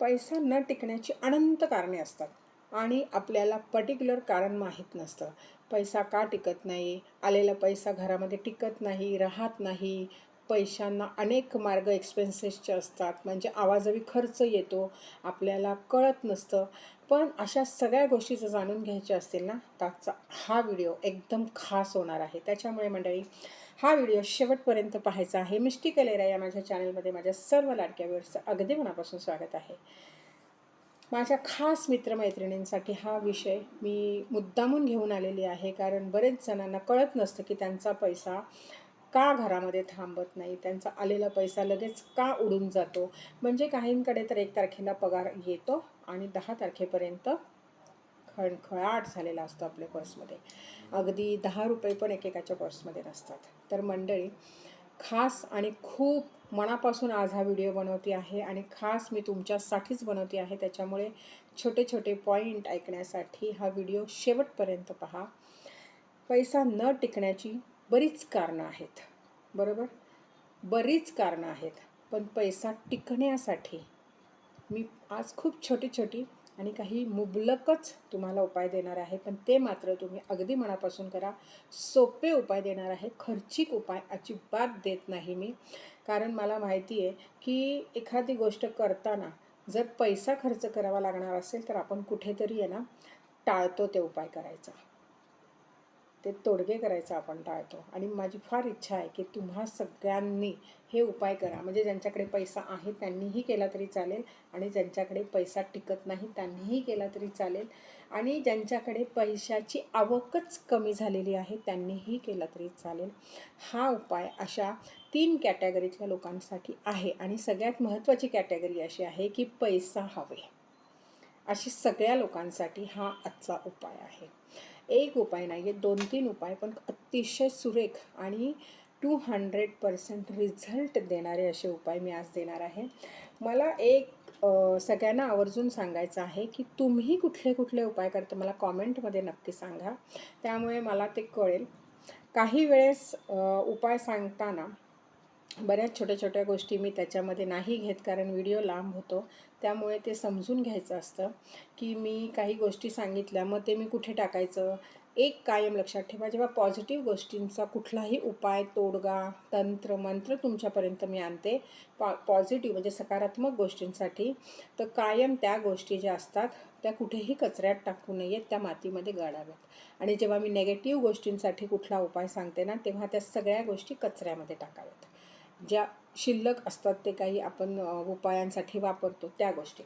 पैसा न टिकण्याची अनंत कारणे असतात. आणि आपल्याला पर्टिक्युलर कारण माहीत नसतं. पैसा का टिकत नाही? आलेला पैसा घरामध्ये टिकत नाही राहत नाही. पैशांना अनेक मार्ग एक्सपेन्सेसचे असतात. म्हणजे आवाजवी खर्च येतो आपल्याला कळत नसतं. पण अशा सगळ्या गोष्टीचं जाणून घ्यायच्या असतील ना त्याचा हा व्हिडिओ एकदम खास होणार आहे. त्याच्यामुळे मंडळी हा व्हिडिओ शेवटपर्यंत पाहायचा आहे. मिष्टी कलेरा या माझ्या चॅनलमध्ये माझ्या सर्व लाडक्या व्ह्युअर्सचं अगदी मनापासून स्वागत आहे. माझ्या खास मित्रमैत्रिणींसाठी हा विषय मी मुद्दामून घेऊन आलेली आहे. कारण बरेच जणांना कळत नसतं की त्यांचा पैसा का घरामध्ये थांबत नाही? त्यांचा आलेला पैसा लगेच का उडून जातो? म्हणजे काहींकडे तर एक तारखेला पगार येतो आणि दहा तारखेपर्यंत खणखळाट झालेला असतो आपल्या पर्समध्ये. अगदी दहा रुपये पण एकेकाच्या पर्समध्ये नसतात. तर मंडळी खास आणि खूप मनापासून आज हा व्हिडिओ बनवते आहे आणि खास मी तुमच्यासाठीच बनवते आहे. त्याच्यामुळे छोटे छोटे पॉईंट ऐकण्यासाठी हा व्हिडिओ शेवटपर्यंत पहा. पैसा न टिकण्याची बरीच कारणं आहेत. बरोबर? बरीच कारणं आहेत. पण पैसा टिकण्यासाठी मी आज खूप छोटी छोटी आणि काही मुबलकच तुम्हाला उपाय देणार आहे. पण ते मात्र तुम्ही अगदी मनापासून करा. सोपे उपाय देणार आहे. खर्चिक उपाय अजिबात देत नाही मी. कारण मला माहिती आहे की एखादी गोष्ट करताना जर पैसा खर्च करावा लागणार असेल तर आपण कुठेतरी आहे ना टाळतो ते उपाय करायचा. ते तोडगे करायचं आपण टाळतो. आणि माझी फार इच्छा आहे की तुम्हा सगळ्यांनी हे उपाय करा. म्हणजे ज्यांच्याकडे पैसा आहे त्यांनीही केला तरी चालेल आणि ज्यांच्याकडे पैसा टिकत नाही त्यांनीही केला तरी चालेल. आणि ज्यांच्याकडे पैशाची आवकच कमी झालेली आहे त्यांनीही केला तरी चालेल. हा उपाय अशा तीन कॅटेगरीतल्या लोकांसाठी आहे. आणि सगळ्यात महत्त्वाची कॅटेगरी अशी आहे की पैसा हवे. अशी सगळ्या लोकांसाठी हा आजचा उपाय आहे. एक उपाय नाही आहे दोन तीन उपाय पण अतिशय सुरेख आणि टू हंड्रेड पर्सेंट रिझल्ट देणारे असे उपाय मी आज देणार आहे. मला एक सगळ्यांना आवर्जून सांगायचं आहे की तुम्ही कुठले कुठले उपाय करता मला कॉमेंटमध्ये नक्की सांगा. त्यामुळे मला ते कळेल. काही वेळेस उपाय सांगताना बऱ्याच छोट्या छोट्या गोष्टी मी त्याच्यामध्ये नाही घेत कारण व्हिडिओ लांब होतो. त्यामुळे ते समजून घ्यायचं असतं की मी काही गोष्टी सांगितल्या मग ते मी कुठे टाकायचं? एक कायम लक्षात ठेवा जेव्हा पॉझिटिव्ह गोष्टींचा कुठलाही उपाय तोडगा तंत्र मंत्र तुमच्यापर्यंत मी आणते पॉ पॉझिटिव्ह म्हणजे सकारात्मक गोष्टींसाठी तर कायम त्या गोष्टी ज्या असतात त्या कुठेही कचऱ्यात टाकू नयेत त्या मातीमध्ये गाडाव्यात आणि जेव्हा मी नेगेटिव्ह गोष्टींसाठी कुठला उपाय सांगते ना तेव्हा त्या सगळ्या गोष्टी कचऱ्यामध्ये टाकाव्यात. ज्या शिल्लक असतात ते काही आपण उपायांसाठी वापरतो त्या गोष्टी.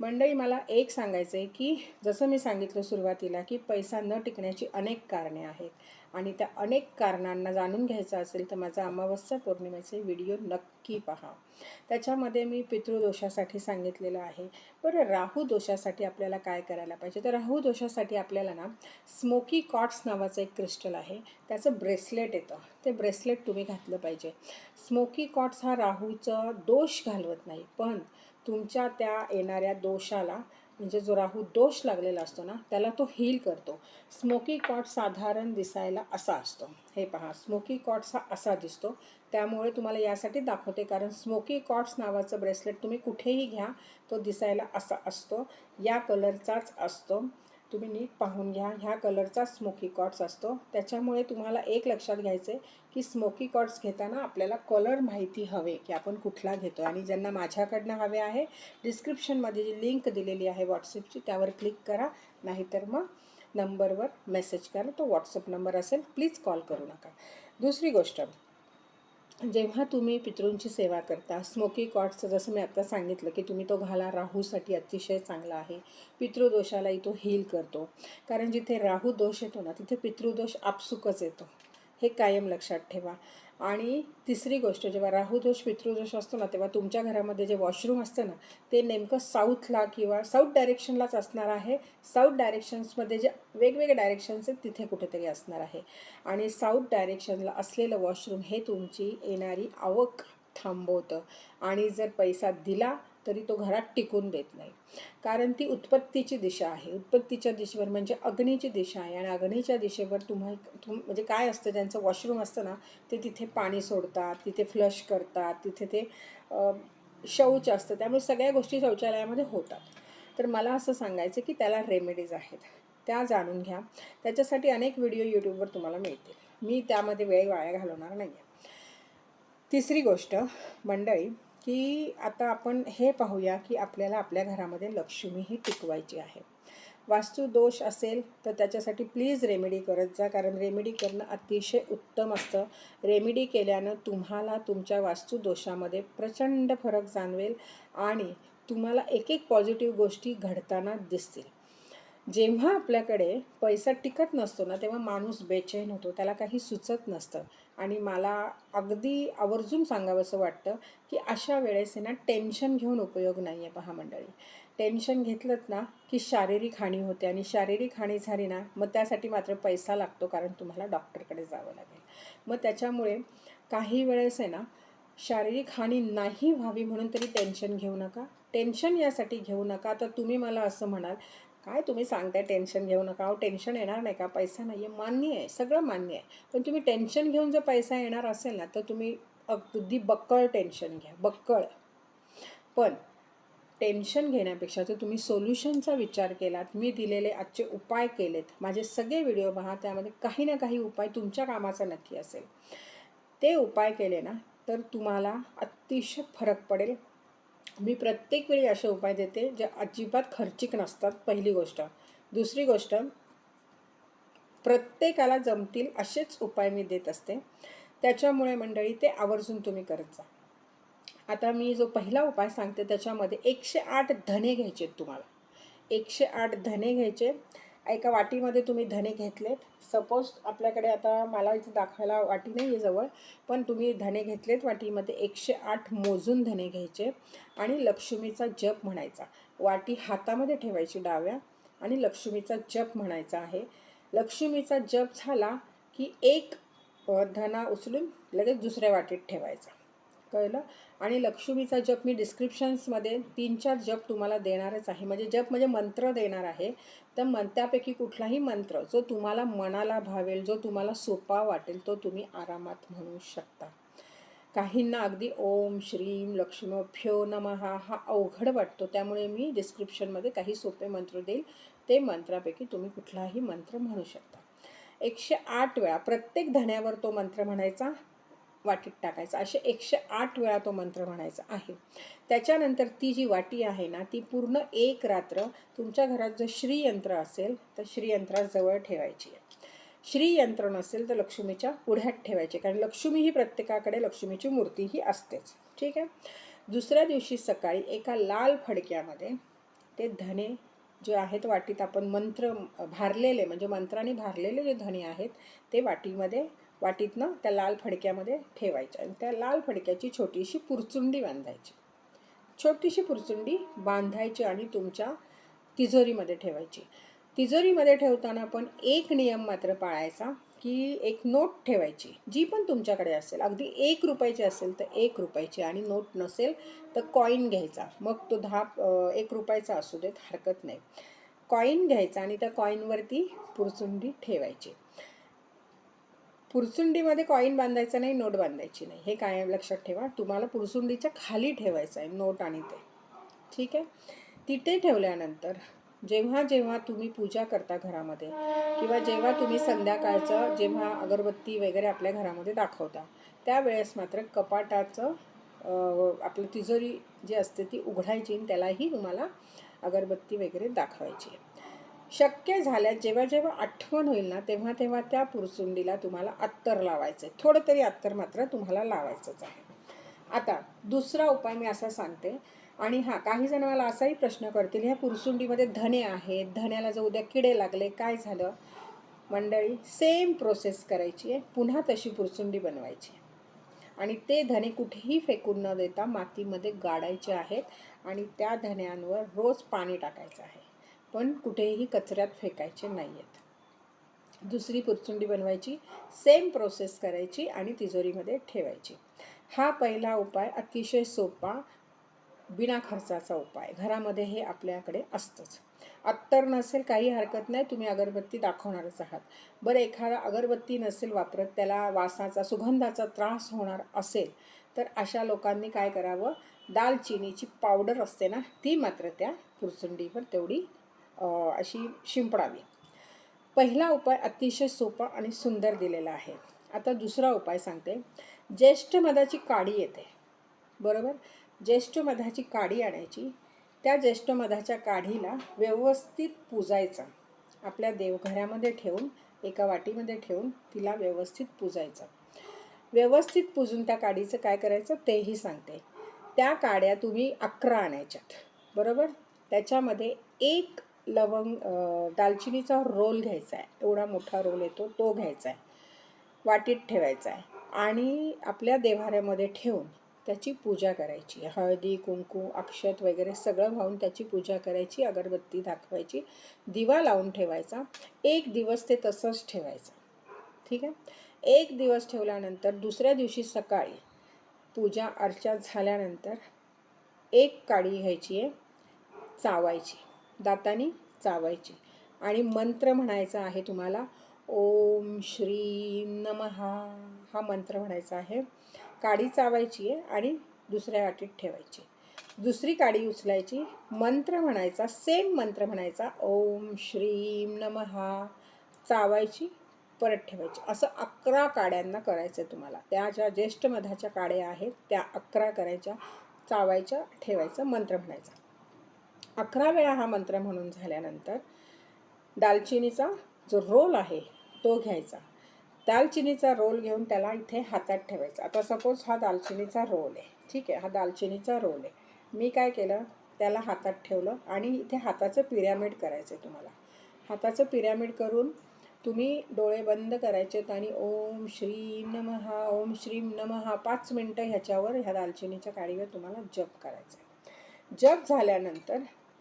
मंडळी मला एक सांगायचं आहे की जसं मी सांगितलं सुरुवातीला की पैसा न टिकण्याची अनेक कारणे आहेत. आणि त्या अनेक कारणांना जाणून घ्यायचं असेल तर माझा अमावस्या पौर्णिमेचे व्हिडिओ नक्की पहा. त्याच्यामध्ये मी पितृदोषासाठी सांगितलेलं आहे. बरं राहू दोषासाठी आपल्याला काय करायला पाहिजे? तर राहू दोषासाठी आपल्याला ना स्मोकी कॉट्स नावाचं एक क्रिस्टल आहे. त्याचं ब्रेसलेट येतं. ते ब्रेसलेट तुम्ही घातलं पाहिजे. स्मोकी कॉट्स हा राहूचं दोष घालवत नाही. पण तुमच्या त्या येणाऱ्या दोषाला म्हणजे जो राहू दोष लागलेला असतो ना त्याला तो हील करतो. स्मोकी कॉट साधारण दिसायला असा असतो. हे पहा स्मोकी कॉट्स हा असा दिसतो. त्यामुळे तुम्हाला यासाठी दाखवते कारण स्मोकी कॉट्स नावाचं ब्रेसलेट तुम्ही कुठेही घ्या तो दिसायला असा असतो. या कलरचाच असतो. तुम्ही नीट पाहून घ्या. ह्या कलरचा स्मोकी कॉट्स असतो. त्याच्यामुळे तुम्हाला एक लक्षात घ्यायचं आहे की स्मोकी कॉट्स घेताना आपल्याला कलर माहिती हवे की आपण कुठला घेतो आणि ज्यांना माझ्याकडनं हवे आहे डिस्क्रिप्शनमध्ये जी लिंक दिलेली आहे व्हॉट्सअपची त्यावर क्लिक करा. नाहीतर मग नंबरवर मेसेज करा. तो व्हॉट्सअप नंबर असेल प्लीज कॉल करू नका. दुसरी गोष्ट जेव्हा तुम्ही पितृंची सेवा करता स्मोकी कॉट्सचं जसं मी आत्ता सांगितलं की तुम्ही तो घाला राहूसाठी अतिशय चांगला आहे. पितृदोषालाही तो हील करतो. कारण जिथे राहू दोष येतो ना तिथे पितृदोष आपसुकच येतो. हे कायम लक्षात ठेवा. आणि तिसरी गोष्ट जेव्हा राहुदोष पितृदोष असतो ना तेव्हा तुमच्या घरामध्ये जे वॉशरूम असतं ना ते नेमकं साऊथला किंवा साऊथ डायरेक्शनलाच असणार आहे. साऊथ डायरेक्शन्समध्ये जे वेगवेगळे डायरेक्शन्स आहेत तिथे कुठेतरी असणार आहे. आणि साऊथ डायरेक्शनला असलेलं वॉशरूम हे तुमची येणारी आवक थांबवतं. आणि जर पैसा दिला तरी तो घरात टिकून देत नाही. कारण ती उत्पत्तीची दिशा आहे. उत्पत्तीच्या दिशेवर म्हणजे अग्नीची दिशा आहे आणि अग्नीच्या दिशेवर तुम्हा तुम म्हणजे काय असतं ज्यांचं वॉशरूम असतं ना ते तिथे पाणी सोडतात तिथे फ्लश करतात तिथे ते शौच असतं. त्यामुळे सगळ्या गोष्टी शौचालयामध्ये होतात. तर मला असं सांगायचं की त्याला रेमेडीज आहेत. त्या जाणून घ्या. त्याच्यासाठी अनेक व्हिडिओ यूट्यूबवर तुम्हाला मिळतील. मी त्यामध्ये वेळ वाया घालवणार नाही आहे तिसरी गोष्ट मंडळी की आता आपण हे पाहूया की आपल्याला आपल्या घरामध्ये लक्ष्मी ही टिकवायची आहे. वास्तू दोष असेल तर त्याच्यासाठी प्लीज रेमेडी करत जा कारण रेमेडी करणं अतिशय उत्तम असतं. रेमेडी केल्यानं तुम्हाला तुमच्या वास्तू दोषामध्ये प्रचंड फरक जाणवेल आणि तुम्हाला एक एक पॉझिटिव्ह गोष्टी घडताना दिसतील. जेव्हा आपल्याकडे पैसा टिकत नसतो ना तेव्हा माणूस बेचैन होतो त्याला काही सुचत नसतं. आणि मला अगदी आवर्जून सांगावंसं वाटतं की अशा वेळेस आहे ना टेन्शन घेऊन उपयोग नाही आहे पहा मंडळी. टेन्शन घेतलं ना की शारीरिक हानी होते आणि शारीरिक हानी झाली ना मग त्यासाठी मात्र पैसा लागतो कारण तुम्हाला डॉक्टरकडे जावं लागेल. मग त्याच्यामुळे काही वेळेस आहे ना शारीरिक हानी नाही व्हावी म्हणून तरी टेन्शन घेऊ नका. टेन्शन यासाठी घेऊ नका. तर तुम्ही मला असं म्हणाल काय तुम्ही सांगताय? टेन्शन घेऊ नका. अहो टेन्शन येणार नाही का? पैसा नाही आहे मान्य आहे. सगळं मान्य आहे. पण तुम्ही टेन्शन घेऊन जर पैसा येणार असेल ना तर तुम्ही अगदी बक्कळ टेन्शन घ्या. बक्कळ. पण टेन्शन घेण्यापेक्षा जर तुम्ही सोल्युशनचा विचार केलात मी दिलेले आजचे उपाय केलेत माझे सगळे व्हिडिओ पहा त्यामध्ये काही ना काही उपाय तुमच्या कामाचा नक्की असेल. ते उपाय केले ना तर तुम्हाला अतिशय फरक पडेल. मी प्रत्येक वेळी असे उपाय देते जे अजिबात खर्चिक नसतात पहिली गोष्ट. दुसरी गोष्ट प्रत्येकाला जमतील असेच उपाय मी देत असते. त्याच्यामुळे मंडळी ते आवर्जून तुम्ही करत जा. आता मी जो पहिला उपाय सांगते त्याच्यामध्ये एकशे आठ धने घ्यायचे आहेत तुम्हाला. एकशे आठ धने घ्यायचे. एका वाटीमध्ये तुम्ही धने घेतलेत. सपोज आपल्याकडे आता मला इथे दाखवायला वाटी नाही आहे जवळ पण तुम्ही धने घेतलेत वाटीमध्ये एकशे आठ मोजून धने घ्यायचे आणि लक्ष्मीचा जप म्हणायचा. वाटी हातामध्ये ठेवायची डाव्या आणि लक्ष्मीचा जप म्हणायचा आहे. लक्ष्मीचा जप झाला की एक धना उचलून लगेच दुसऱ्या वाटीत ठेवायचा. कळलं. आणि लक्ष्मीचा जप मी डिस्क्रिप्शन्समध्ये तीन चार जप तुम्हाला देणारच आहे. म्हणजे जप म्हणजे मंत्र देणार आहे. तर मन त्यापैकी कुठलाही मंत्र जो तुम्हाला मनाला भावेल जो तुम्हाला सोपा वाटेल तो तुम्ही आरामात म्हणू शकता. काहींना अगदी ओम श्रीम लक्ष्मीभ्यो नमः हा अवघड वाटतो. त्यामुळे मी डिस्क्रिप्शनमध्ये काही सोपे मंत्र देईल. ते मंत्रापैकी तुम्ही कुठलाही मंत्र म्हणू शकता. एकशे आठ वेळा प्रत्येक धण्यावर तो मंत्र म्हणायचा. वाटीत टाकायचा. असे एकशे आठ वेळा तो मंत्र म्हणायचा आहे. त्याच्यानंतर ती जी वाटी आहे ना ती पूर्ण एक रात्र तुमच्या घरात जर श्रीयंत्र असेल तर श्रीयंत्राजवळ ठेवायची आहे. श्रीयंत्र नसेल तर लक्ष्मीच्या पुढ्यात ठेवायचे कारण लक्ष्मी ही प्रत्येकाकडे लक्ष्मीची मूर्ती ही असतेच. ठीक आहे? दुसऱ्या दिवशी सकाळी एका लाल फडक्यामध्ये ते धने जे आहेत वाटीत आपण मंत्र भारलेले म्हणजे मंत्राने भारलेले जे धने आहेत ते वाटीमध्ये वाटीतनं त्या लाल फडक्यामध्ये ठेवायच्या आणि त्या लाल फडक्याची छोटीशी पुरचुंडी बांधायची. छोटीशी पुरचुंडी बांधायची आणि तुमच्या तिजोरीमध्ये ठेवायची. तिजोरीमध्ये ठेवताना पण एक नियम मात्र पाळायचा की एक नोट ठेवायची. जी पण तुमच्याकडे असेल अगदी एक रुपयाची असेल तर एक रुपयाची आणि नोट नसेल तर कॉईन घ्यायचा. मग तो दहा एक रुपयाचा असू देत हरकत नाही. कॉईन घ्यायचा आणि त्या कॉईनवरती पुरचुंडी ठेवायची. पुरसुंडीमध्ये कॉईन बांधायचं नाही नोट बांधायची नाही. हे काय लक्षात ठेवा. तुम्हाला पुरसुंडीच्या खाली ठेवायचं आहे नोट आणि ते. ठीक आहे? तिथे ठेवल्यानंतर जेव्हा जेव्हा तुम्ही पूजा करता घरामध्ये किंवा जेव्हा तुम्ही संध्याकाळचं जेव्हा अगरबत्ती वगैरे आपल्या घरामध्ये दाखवता त्यावेळेस मात्र कपाटाचं आपलं तिजोरी जी असते ती उघडायची आणि त्यालाही तुम्हाला अगरबत्ती वगैरे दाखवायची आहे. शक्य झाल्यास जेव्हा जेव्हा आठवण होईल ना तेव्हा तेव्हा त्या पुरसुंडीला तुम्हाला अत्तर लावायचं आहे थोडं तरी अत्तर मात्र तुम्हाला लावायचंच आहे. आता दुसरा उपाय मी असा सांगते. आणि हां काही जण मला असाही प्रश्न करतील ह्या पुरसुंडीमध्ये धने आहेत धण्याला जर उद्या किडे लागले काय झालं? मंडळी सेम प्रोसेस करायची आहे. पुन्हा तशी पुरसुंडी बनवायची आणि ते धने कुठेही फेकून न देता मातीमध्ये गाडायचे आहेत आणि त्या धण्यांवर रोज पाणी टाकायचं आहे. पण कुठेही कचऱ्यात फेकायचे नाही आहेत दुसरी पुरचुंडी बनवायची सेम प्रोसेस करायची आणि तिजोरीमध्ये ठेवायची. हा पहिला उपाय अतिशय सोपा बिना खर्चाचा उपाय. घरामध्ये हे आपल्याकडे असतंच. अत्तर नसेल काही हरकत नाही तुम्ही अगरबत्ती दाखवणारच आहात. बरं एखादा अगरबत्ती नसेल वापरत त्याला वासाचा सुगंधाचा त्रास होणार असेल तर अशा लोकांनी काय करावं? दालचिनीची पावडर असते ना ती मात्र त्या पुरचुंडीवर तेवढी अशी शिंपडावी. पहिला उपाय अतिशय सोपा आणि सुंदर दिलेला आहे. आता दुसरा उपाय सांगते. ज्येष्ठ मधाची काडी येते. बरोबर? ज्येष्ठ मधाची काडी आणायची. त्या ज्येष्ठ मधाच्या काढीला व्यवस्थित पुजायचा. आपल्या देवघरामध्ये ठेवून एका वाटीमध्ये ठेवून तिला व्यवस्थित पुजायचं. व्यवस्थित पुजून त्या काडीचं काय करायचं? तेही सांगते. त्या काड्या तुम्ही अकरा आणायच्यात. बरोबर? त्याच्यामध्ये एक लवंग दालचिनीचा रोल घ्यायचा आहे. एवढा मोठा रोल येतो तो घ्यायचा आहे. वाटीत ठेवायचा आहे. आणि आपल्या देव्हाऱ्यामध्ये ठेवून त्याची पूजा करायची. हळदी कुंकू अक्षत वगैरे सगळं वाहून त्याची पूजा करायची अगरबत्ती दाखवायची दिवा लावून ठेवायचा. एक दिवस ते तसंच ठेवायचं. ठीक आहे? एक दिवस ठेवल्यानंतर दुसऱ्या दिवशी सकाळी पूजा अर्चा झाल्यानंतर एक काडी घ्यायची आहे चावायची. दातानी चावायची. आणि मंत्र म्हणायचा आहे तुम्हाला ओम श्री नमहा हा मंत्र म्हणायचा आहे. काडी चावायची आहे आणि दुसऱ्या वाटीत ठेवायची दुसरी काडी उचलायची मंत्र म्हणायचा सेम मंत्र म्हणायचा ओम श्रीम नमहा चावायची परत ठेवायची. असं अकरा काड्यांना करायचं आहे तुम्हाला. त्या ज्या ज्येष्ठ मधाच्या काड्या आहेत त्या अकरा करायच्या चावायच्या ठेवायचं मंत्र म्हणायचा. अकरा वेळा हा मंत्र म्हणून झाल्यानंतर दालचिनीचा जो रोल आहे तो घ्यायचा. दालचिनीचा रोल घेऊन त्याला इथे हातात ठेवायचा. आता सपोज हा दालचिनीचा रोल आहे. ठीक आहे हा दालचिनीचा रोल आहे. मी काय केलं? त्याला हातात ठेवलं आणि इथे हाताचं पिरॅमिड करायचं आहे तुम्हाला. हाताचं पिरॅमिड करून तुम्ही डोळे बंद करायचेत आणि ओम श्री नमहा ओम श्रीम नमहा पाच मिनटं ह्याच्यावर ह्या दालचिनीच्या काडीवर तुम्हाला जप करायचं आहे जप झाल्यानंतर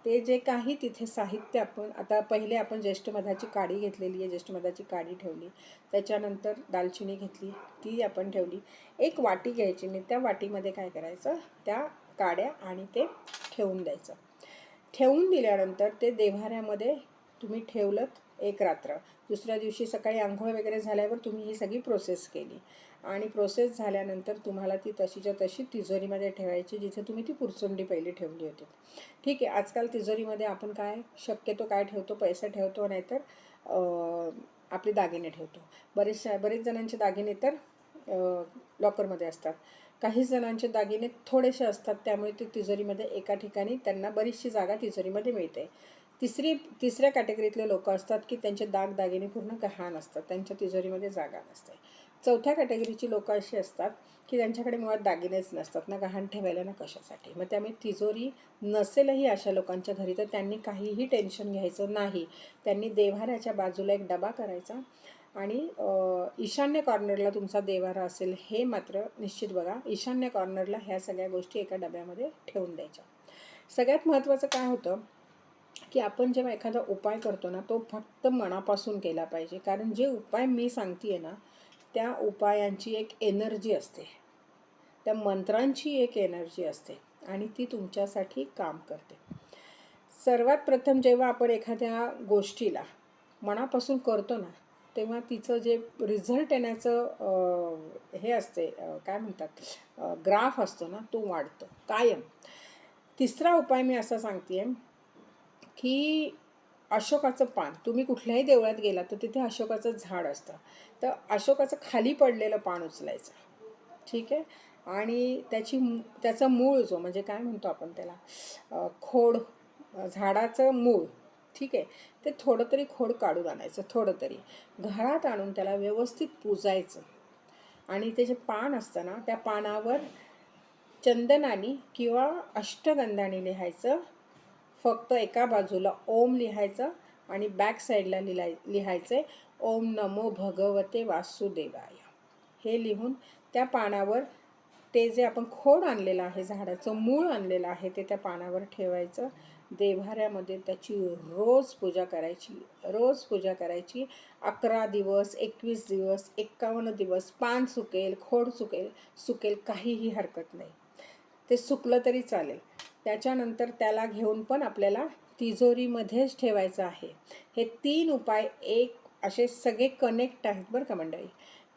ते जे काही तिथे साहित्य आपण आता पहिले आपण ज्येष्ठमधाची काडी घेतलेली आहे ज्येष्ठमधाची काडी ठेवली. त्याच्यानंतर दालचिनी घेतली ती आपण ठेवली. एक वाटी घ्यायची आणि त्या वाटीमध्ये काय करायचं? त्या काड्या आणि ते ठेवून द्यायचं. ठेवून दिल्यानंतर ते देव्हाऱ्यामध्ये तुम्ही ठेवलं एक रात्र. दुसऱ्या दिवशी सकाळी आंघोळ वगैरे झाल्यावर तुम्ही ही सगळी प्रोसेस केली. आणि प्रोसेस झाल्यानंतर तुम्हाला ती तशीच्या तशी तिजोरीमध्ये ठेवायची जिथे तुम्ही ती पुरचुंडी पहिली ठेवली होती. ठीक आहे आजकाल तिजोरीमध्ये आपण काय शक्यतो काय ठेवतो पैसे ठेवतो नाहीतर आपले दागिने ठेवतो. बरेचशा बरेच जणांचे दागिने तर लॉकरमध्ये असतात. काही जणांचे दागिने थोडेसे असतात त्यामुळे ते तिजोरीमध्ये एका ठिकाणी त्यांना बरीचशी जागा तिजोरीमध्ये मिळते. तिसरी तिसऱ्या कॅटेगरीतले लोक असतात की त्यांचे दाग दागिने पूर्ण गहाण असतात त्यांच्या तिजोरीमध्ये जागा नसते. चौथ्या कॅटेगरीची लोकं अशी असतात की त्यांच्याकडे मुळात दागिनेच नसतात ना गहाण ठेवायला ना कशासाठी. मग त्यामुळे तिजोरी नसेलही अशा लोकांच्या घरी तर त्यांनी काहीही टेन्शन घ्यायचं नाही. त्यांनी देव्हाऱ्याच्या बाजूला एक डबा करायचा आणि ईशान्य कॉर्नरला तुमचा देवारा असेल हे मात्र निश्चित बघा ईशान्य कॉर्नरला ह्या सगळ्या गोष्टी एका डब्यामध्ये ठेवून द्यायच्या. सगळ्यात महत्त्वाचं काय होतं की आपण जेव्हा एखादा उपाय करतो ना तो फक्त मनापासून केला पाहिजे. कारण जे उपाय मी सांगते आहे ना त्या उपायांची एक एनर्जी असते. त्या मंत्रांची एक एनर्जी असते आणि ती तुमच्यासाठी काम करते. सर्वात प्रथम जेव्हा आपण एखाद्या गोष्टीला मनापासून करतो ना तेव्हा तिचं जे रिझल्ट येण्याचं हे असते काय म्हणतात ग्राफ असतो ना तो वाढतो कायम. तिसरा उपाय मी असा सांगते की अशोकाचं पान. तुम्ही कुठल्याही देवळात गेलात तर तिथे अशोकाचं झाड असतं. तर अशोकाचं खाली पडलेलं पान उचलायचं. ठीक आहे? आणि त्याची त्याचा मूळ जो म्हणजे काय म्हणतो आपण त्याला? खोड झाडाचं मूळ. ठीक आहे? ते थोडं तरी खोड काढून आणायचं थोडं तरी घरात आणून त्याला व्यवस्थित पुजायचं. आणि ते जे पान असतं ना त्या पानावर चंदनाने किंवा अष्टगंधाने लिहायचं. फक्त एका बाजूला ओम लिहायचं आणि बॅक साईडला लिहाय लिहायचं ओम नमो भगवते वासुदेवाय. हे लिहून त्या पानावर ते जे आपण खोड आणलेलं आहे झाडाचं मूळ आणलेलं आहे ते त्या पानावर ठेवायचं. देव्हाऱ्यामध्ये त्याची रोज पूजा करायची. रोज पूजा करायची. अकरा दिवस एकवीस दिवस एक्कावन्न दिवस पान सुकेल खोड सुकेल सुकेल काहीही हरकत नाही. ते सुकलं तरी चालेल. त्याच्यानंतर त्याला घेऊन पण आपल्याला तिजोरीमध्येच ठेवायचं आहे. हे तीन उपाय एक असे सगळे कनेक्ट आहेत बरं का मंडळी.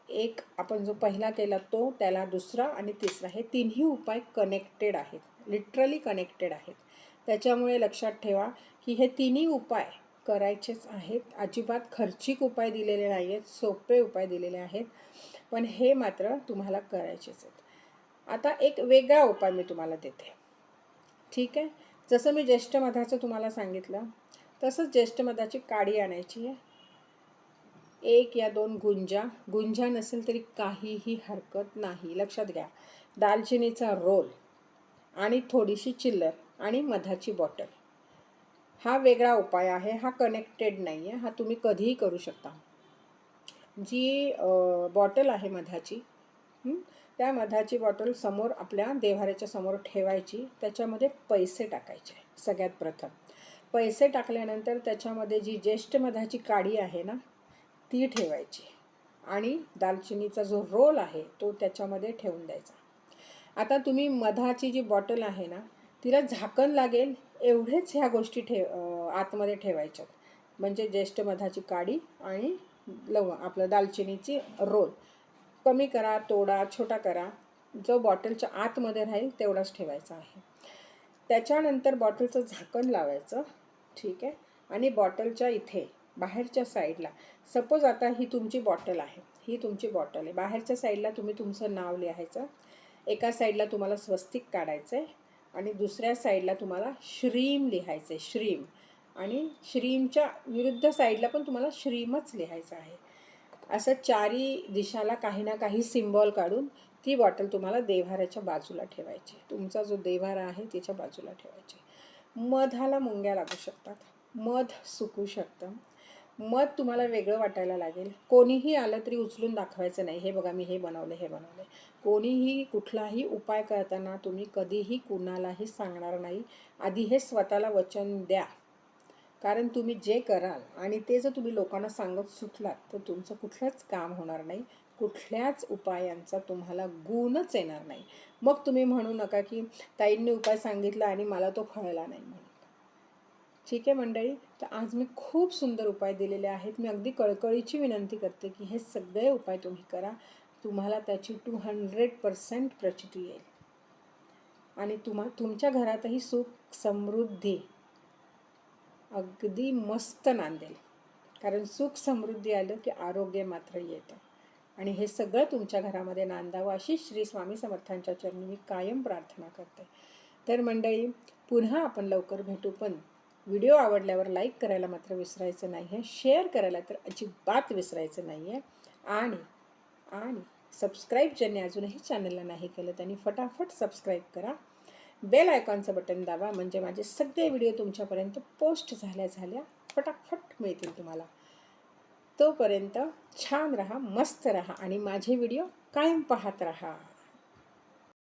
एक आपण जो पहिला केला तो त्याला दुसरा आणि तिसरा हे तिन्ही उपाय कनेक्टेड आहेत. लिटरली कनेक्टेड आहेत. त्याच्यामुळे लक्षात ठेवा की हे तिन्ही उपाय करायचेच आहेत. अजिबात खर्चिक उपाय दिलेले नाही आहेत सोपे उपाय दिलेले आहेत. पण हे मात्र तुम्हाला करायचेच आहेत. आता एक वेगळा उपाय मी तुम्हाला देते. ठीक आहे? जसं मी ज्येष्ठ मधाचं तुम्हाला सांगितलं तसंच ज्येष्ठ मधाची काडी आणायची आहे. एक या दोन गुंजा गुंजा नसेल तरी काहीही हरकत नाही. लक्षात घ्या दालचिनीचा रोल आणि थोडीशी चिल्लर आणि मधाची बॉटल. हा वेगळा उपाय आहे हा कनेक्टेड नाही आहे हा तुम्ही कधीही करू शकता. जी बॉटल आहे मधाची त्या मधाची बॉटल समोर आपल्या देव्हाऱ्याच्या समोर ठेवायची. त्याच्यामध्ये पैसे टाकायचे. सगळ्यात प्रथम. पैसे टाकल्यानंतर त्याच्यामध्ये जी ज्येष्ठ मधाची काडी आहे ना ती ठेवायची. आणि दालचिनीचा जो रोल आहे तो त्याच्यामध्ये ठेवून द्यायचा. आता तुम्ही मधाची जी बॉटल आहे ना तिला झाकण लागेल एवढेच ह्या गोष्टी ठेव आतमध्ये ठेवायच्यात. म्हणजे ज्येष्ठ मधाची काडी आणि लव आपलं दालचिनीची रोल. कमी करा तोडा छोटा करा. जो बॉटलच्या आतमध्ये राहील तेवढाच ठेवायचा आहे. त्याच्यानंतर बॉटलचं झाकण लावायचं. ठीक आहे? आणि बॉटलच्या इथे बाहेरच्या साईडला सपोज आता ही तुमची बॉटल आहे. ही तुमची बॉटल आहे. बाहेरच्या साईडला तुम्ही तुमचं नाव लिहायचं. एका साईडला तुम्हाला स्वस्तिक काढायचं आहे आणि दुसऱ्या साईडला तुम्हाला श्रीम लिहायचं आहे श्रीम. आणि श्रीमच्या विरुद्ध साईडला पण तुम्हाला श्रीमच लिहायचं आहे. असं चारी दिशाला काही ना काही सिम्बॉल काढून ती बॉटल तुम्हाला देव्हाऱ्याच्या बाजूला ठेवायची तुमचा जो देव्हारा आहे त्याच्या बाजूला ठेवायची मधाला मुंग्या लागू शकतात. मध सुकू शकतं. मध तुम्हाला वेगळं वाटायला लागेल. कोणीही आलं तरी उचलून दाखवायचं नाही. हे बघा मी हे बनवलं हे बनवलं. कोणीही कुठलाही उपाय करताना तुम्ही कधीही कुणालाही सांगणार नाही. आधी हे स्वतःला वचन द्या. कारण तुम्ही जे कराल आणि ते जर तुम्ही लोकांना सांगत सुटलात तर तुमचं कुठलंच काम होणार नाही. कुठल्याच उपायांचा तुम्हाला गुणच येणार नाही. मग तुम्ही म्हणू नका की ताईंनी उपाय सांगितला आणि मला तो फळला नाही म्हणून. ठीक आहे मंडळी? तर आज मी खूप सुंदर उपाय दिलेले आहेत. मी अगदी कळकळीची विनंती करते की हे सगळे उपाय तुम्ही करा. तुम्हाला त्याची टू हंड्रेड पर्सेंट प्रचिती येईल. आणि तुम्हा तुमच्या घरातही सुख समृद्धी अगदी मस्त नांदेल. कारण सुख समृद्धी आलं की आरोग्य मात्र येतं. आणि हे सगळं तुमच्या घरामध्ये नांदावं अशी श्री स्वामी समर्थांच्या चरणी मी कायम प्रार्थना करते. तर मंडळी पुन्हा आपण लवकर भेटू पण व्हिडिओ आवडल्यावर लाईक करायला मात्र विसरायचं नाही आहे शेअर करायला तर अजिबात विसरायचं नाही आहे आणि आणि सबस्क्राईब ज्यांनी अजूनही चॅनलला नाही केलं त्यांनी फटाफट सबस्क्राईब करा. बेल आयकॉनचं बटन दाबा म्हणजे माझे सगळे व्हिडिओ तुमच्यापर्यंत पोस्ट झाल्या झाल्या फटाफट मिळतील तुम्हाला. तोपर्यंत छान रहा मस्त रहा आणि माझे व्हिडिओ कायम पाहत रहा.